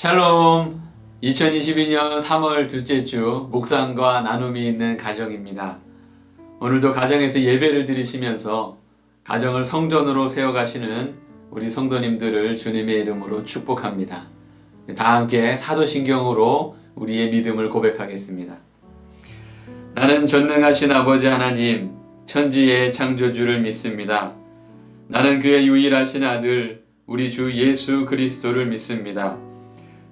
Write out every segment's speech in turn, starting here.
샬롬! 2022년 3월 둘째 주 묵상과 나눔이 있는 가정입니다. 오늘도 가정에서 예배를 드리시면서 가정을 성전으로 세워가시는 우리 성도님들을 주님의 이름으로 축복합니다. 다 함께 사도신경으로 우리의 믿음을 고백하겠습니다. 나는 전능하신 아버지 하나님, 천지의 창조주를 믿습니다. 나는 그의 유일하신 아들, 우리 주 예수 그리스도를 믿습니다.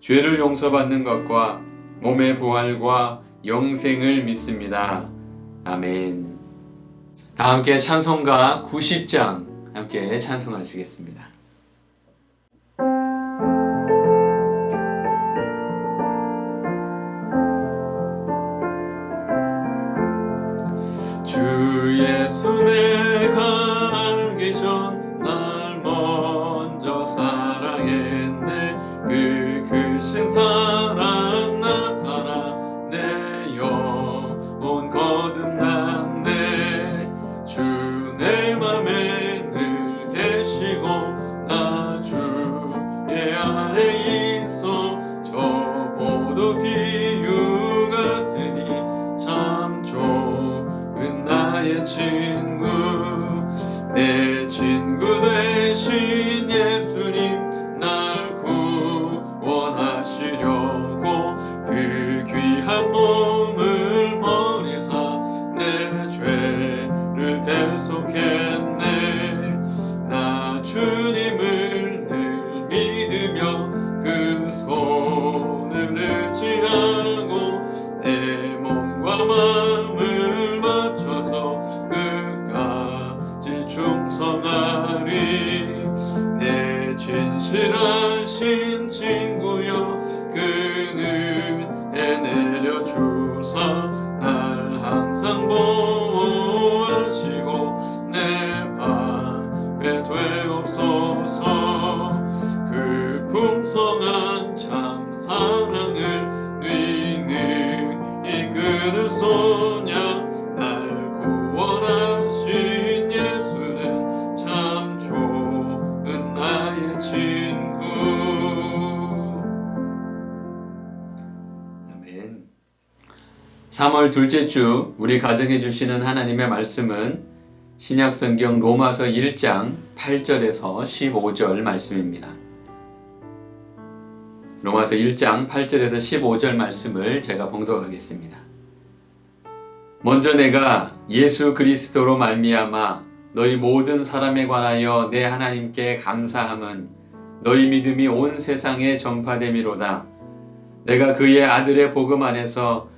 죄를 용서받는 것과 몸의 부활과 영생을 믿습니다. 아멘. 다 함께 찬송가 90장 함께 찬송하시겠습니다. 친구 내 3월 둘째 주 우리 가정에 주시는 하나님의 말씀은 신약 성경 로마서 1장 8절에서 15절 말씀입니다. 로마서 1장 8절에서 15절 말씀을 제가 봉독하겠습니다. 먼저 내가 예수 그리스도로 말미암아 너희 모든 사람에 관하여 내 하나님께 감사함은 너희 믿음이 온 세상에 전파됨이로다. 내가 그의 아들의 복음 안에서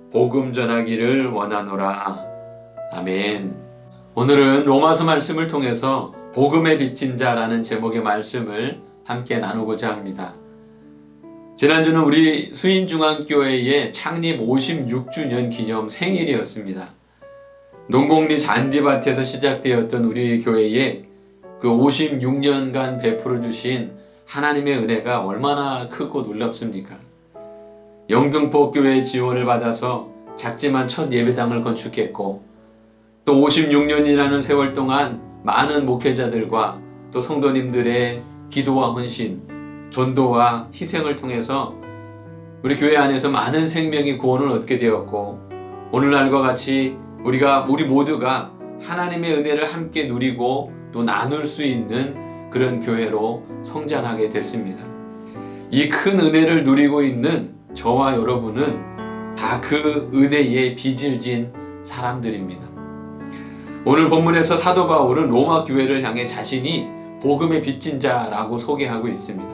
복음 전하기를 원하노라. 아멘. 오늘은 로마서 말씀을 통해서 복음에 빚진 자라는 제목의 말씀을 함께 나누고자 합니다. 지난주는 우리 수인중앙교회의 창립 56주년 기념 생일이었습니다. 농곡리 잔디밭에서 시작되었던 우리 교회에 그 56년간 베풀어 주신 하나님의 은혜가 얼마나 크고 놀랍습니까? 영등포 교회의 지원을 받아서 작지만 첫 예배당을 건축했고 또 56년이라는 세월 동안 많은 목회자들과 또 성도님들의 기도와 헌신, 전도와 희생을 통해서 우리 교회 안에서 많은 생명의 구원을 얻게 되었고 오늘날과 같이 우리가 우리 모두가 하나님의 은혜를 함께 누리고 또 나눌 수 있는 그런 교회로 성장하게 됐습니다. 이 큰 은혜를 누리고 있는 저와 여러분은 다 그 은혜의 빚을 진 사람들입니다. 오늘 본문에서 사도 바울은 로마 교회를 향해 자신이 복음의 빚진 자라고 소개하고 있습니다.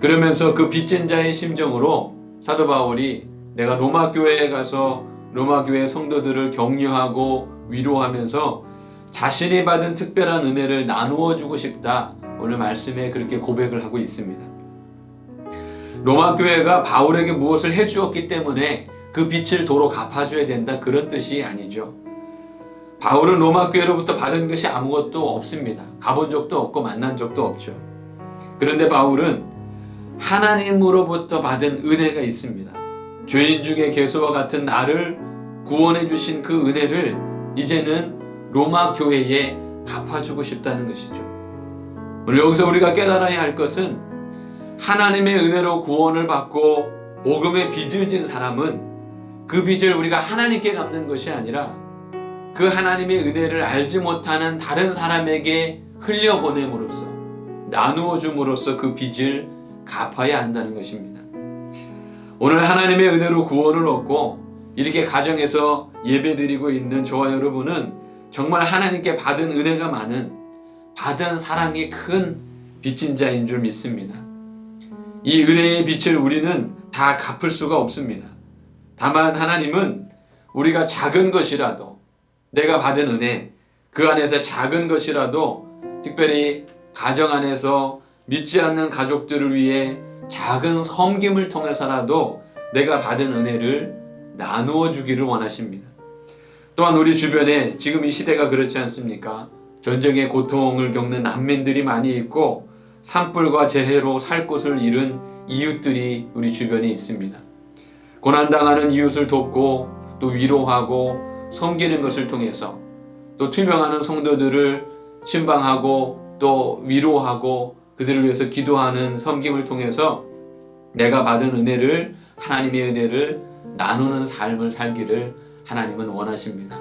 그러면서 그 빚진 자의 심정으로 사도 바울이 내가 로마 교회에 가서 로마 교회 성도들을 격려하고 위로하면서 자신이 받은 특별한 은혜를 나누어 주고 싶다. 오늘 말씀에 그렇게 고백을 하고 있습니다. 로마 교회가 바울에게 무엇을 해 주었기 때문에 그 빚을 도로 갚아줘야 된다. 그런 뜻이 아니죠. 바울은 로마 교회로부터 받은 것이 아무것도 없습니다. 가본 적도 없고 만난 적도 없죠. 그런데 바울은 하나님으로부터 받은 은혜가 있습니다. 죄인 중에 개수와 같은 나를 구원해 주신 그 은혜를 이제는 로마 교회에 갚아주고 싶다는 것이죠. 오늘 여기서 우리가 깨달아야 할 것은 하나님의 은혜로 구원을 받고 복음의 빚을 진 사람은 그 빚을 우리가 하나님께 갚는 것이 아니라 그 하나님의 은혜를 알지 못하는 다른 사람에게 흘려보냄으로써 나누어 줌으로써 그 빚을 갚아야 한다는 것입니다. 오늘 하나님의 은혜로 구원을 얻고 이렇게 가정에서 예배드리고 있는 저와 여러분은 정말 하나님께 받은 은혜가 많은 받은 사랑이 큰 빚진 자인 줄 믿습니다. 이 은혜의 빛을 우리는 다 갚을 수가 없습니다. 다만 하나님은 우리가 작은 것이라도 내가 받은 은혜 그 안에서 작은 것이라도 특별히 가정 안에서 믿지 않는 가족들을 위해 작은 섬김을 통해서라도 내가 받은 은혜를 나누어 주기를 원하십니다. 또한 우리 주변에 지금 이 시대가 그렇지 않습니까? 전쟁의 고통을 겪는 난민들이 많이 있고 산불과 재해로 살 곳을 잃은 이웃들이 우리 주변에 있습니다. 고난당하는 이웃을 돕고 또 위로하고 섬기는 것을 통해서 또 투명하는 성도들을 신방하고 또 위로하고 그들을 위해서 기도하는 섬김을 통해서 내가 받은 은혜를 하나님의 은혜를 나누는 삶을 살기를 하나님은 원하십니다.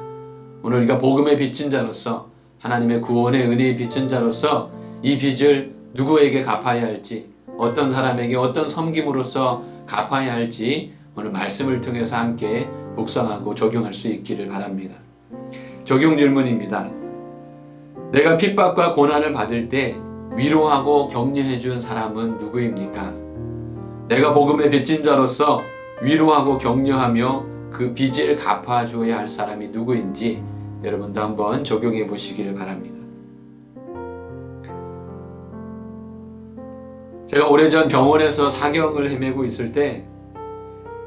오늘 우리가 복음의 빚진 자로서 하나님의 구원의 은혜의 빚진 자로서 이 빚을 누구에게 갚아야 할지 어떤 사람에게 어떤 섬김으로써 갚아야 할지 오늘 말씀을 통해서 함께 묵상하고 적용할 수 있기를 바랍니다. 적용 질문입니다. 내가 핍박과 고난을 받을 때 위로하고 격려해 준 사람은 누구입니까? 내가 복음의 빚진 자로서 위로하고 격려하며 그 빚을 갚아 주어야 할 사람이 누구인지 여러분도 한번 적용해 보시기를 바랍니다. 제가 오래전 병원에서 사경을 헤매고 있을 때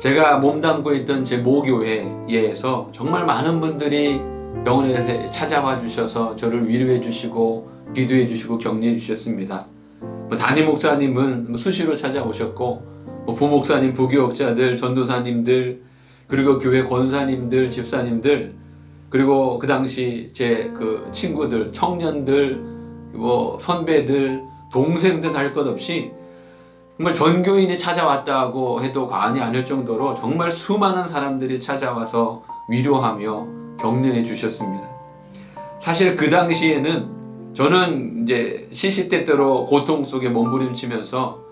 제가 몸담고 있던 제 모교회에서 정말 많은 분들이 병원에 찾아와 주셔서 저를 위로해 주시고 기도해 주시고 격려해 주셨습니다. 뭐 담임 목사님은 수시로 찾아오셨고 뭐 부목사님, 부교역자들, 전도사님들 그리고 교회 권사님들, 집사님들 그리고 그 당시 제 그 친구들, 청년들, 뭐 선배들, 동생들 할것 없이 정말 전교인이 찾아왔다고 해도 과언이 아닐 정도로 정말 수많은 사람들이 찾아와서 위로하며 격려해 주셨습니다. 사실 그 당시에는 저는 이제 시시때때로 고통 속에 몸부림치면서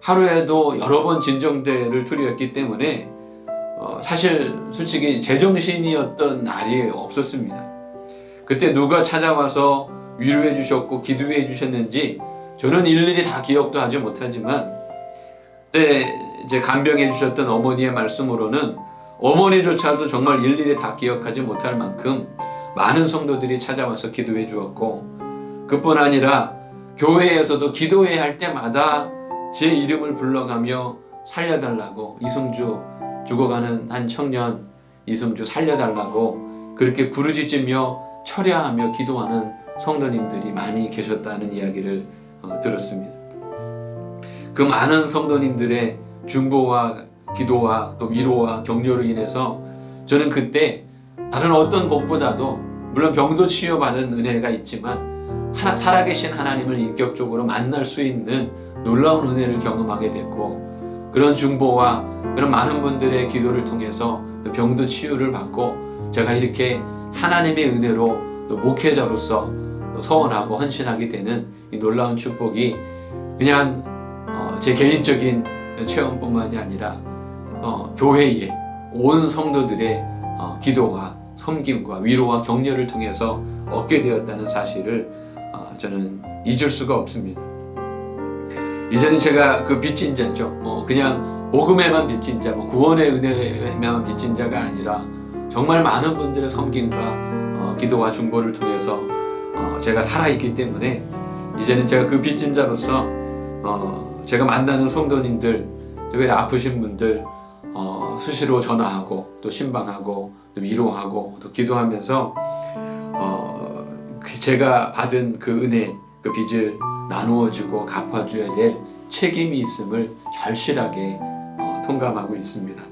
하루에도 여러 번 진정대를 투리했기 때문에 어, 사실 솔직히 제정신이었던 날이 없었습니다. 그때 누가 찾아와서 위로해 주셨고 기도해 주셨는지 저는 일일이 다 기억도 하지 못하지만 그때 이제 간병해 주셨던 어머니의 말씀으로는 어머니조차도 정말 일일이 다 기억하지 못할 만큼 많은 성도들이 찾아와서 기도해 주었고 그뿐 아니라 교회에서도 기도해야 할 때마다 제 이름을 불러가며 살려달라고 이승주 죽어가는 한 청년 이승주 살려달라고 그렇게 부르짖으며 철야하며 기도하는 성도님들이 많이 계셨다는 이야기를 어, 들었습니다. 그 많은 성도님들의 중보와 기도와 또 위로와 격려로 인해서 저는 그때 다른 어떤 복보다도 물론 병도 치유받은 은혜가 있지만 하, 살아계신 하나님을 인격적으로 만날 수 있는 놀라운 은혜를 경험하게 됐고 그런 중보와 그런 많은 분들의 기도를 통해서 또 병도 치유를 받고 제가 이렇게 하나님의 은혜로 또 목회자로서 또 서원하고 헌신하게 되는 이 놀라운 축복이 그냥 어, 제 개인적인 체험뿐만이 아니라 어, 교회의 온 성도들의 어, 기도와 섬김과 위로와 격려를 통해서 얻게 되었다는 사실을 어, 저는 잊을 수가 없습니다. 이제는 제가 그 빚진 자죠. 뭐 그냥 복음에만 빚진 자, 뭐 구원의 은혜에만 빚진 자가 아니라 정말 많은 분들의 섬김과 어, 기도와 중보를 통해서 어, 제가 살아있기 때문에 이제는 제가 그 빚진 자로서 어, 제가 만나는 성도님들, 특별히 아프신 분들 어, 수시로 전화하고 또 신방하고 또 위로하고 또 기도하면서 어, 그 제가 받은 그 은혜, 그 빚을 나누어주고 갚아줘야 될 책임이 있음을 절실하게 어, 통감하고 있습니다.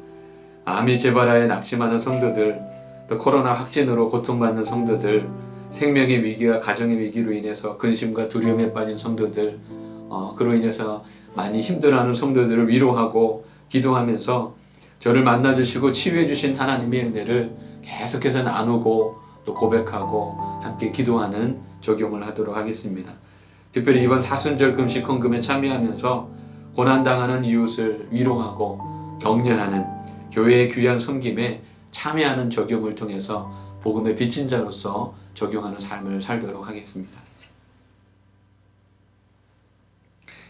암이 재발하에 낙심하는 성도들, 또 코로나 확진으로 고통받는 성도들, 생명의 위기와 가정의 위기로 인해서 근심과 두려움에 빠진 성도들, 어, 그로 인해서 많이 힘들어하는 성도들을 위로하고 기도하면서 저를 만나주시고 치유해주신 하나님의 은혜를 계속해서 나누고 또 고백하고 함께 기도하는 적용을 하도록 하겠습니다. 특별히 이번 사순절 금식 헌금에 참여하면서 고난당하는 이웃을 위로하고 격려하는 교회의 귀한 섬김에 참여하는 적용을 통해서 복음의 빚진 자로서 적용하는 삶을 살도록 하겠습니다.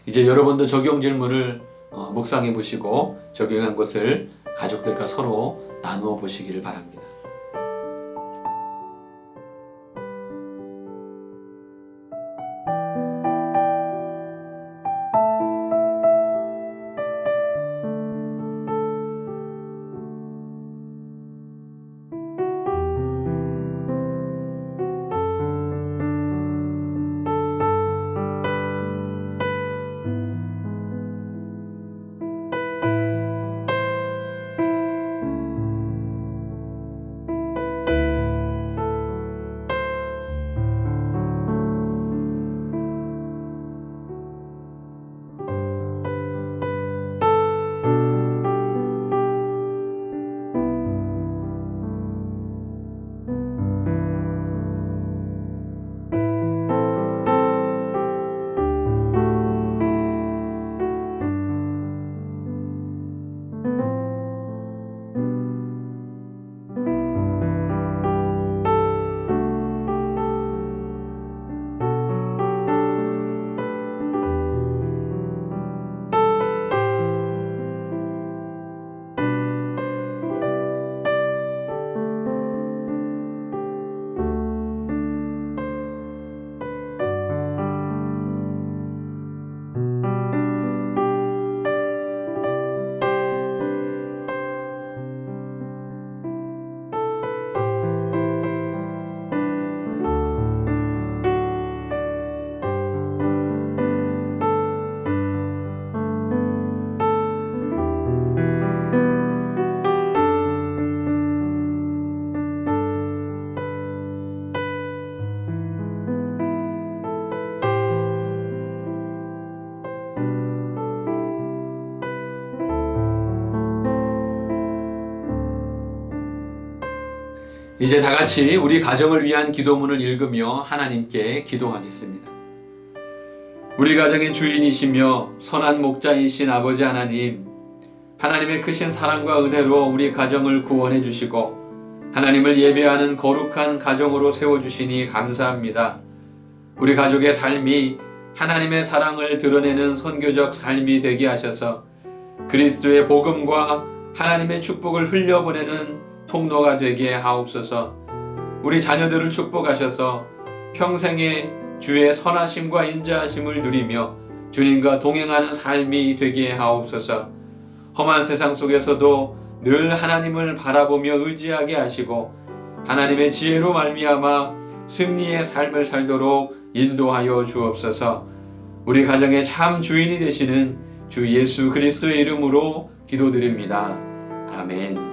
이제 여러분도 적용 질문을 어, 묵상해 보시고 적용한 것을 가족들과 서로 나누어 보시기를 바랍니다. 이제 다 같이 우리 가정을 위한 기도문을 읽으며 하나님께 기도하겠습니다. 우리 가정의 주인이시며 선한 목자이신 아버지 하나님, 하나님의 크신 사랑과 은혜로 우리 가정을 구원해 주시고 하나님을 예배하는 거룩한 가정으로 세워 주시니 감사합니다. 우리 가족의 삶이 하나님의 사랑을 드러내는 선교적 삶이 되게 하셔서 그리스도의 복음과 하나님의 축복을 흘려보내는 통로가 되게 하옵소서. 우리 자녀들을 축복하셔서 평생에 주의 선하심과 인자하심을 누리며 주님과 동행하는 삶이 되게 하옵소서. 험한 세상 속에서도 늘 하나님을 바라보며 의지하게 하시고 하나님의 지혜로 말미암아 승리의 삶을 살도록 인도하여 주옵소서. 우리 가정의 참 주인이 되시는 주 예수 그리스도의 이름으로 기도드립니다. 아멘.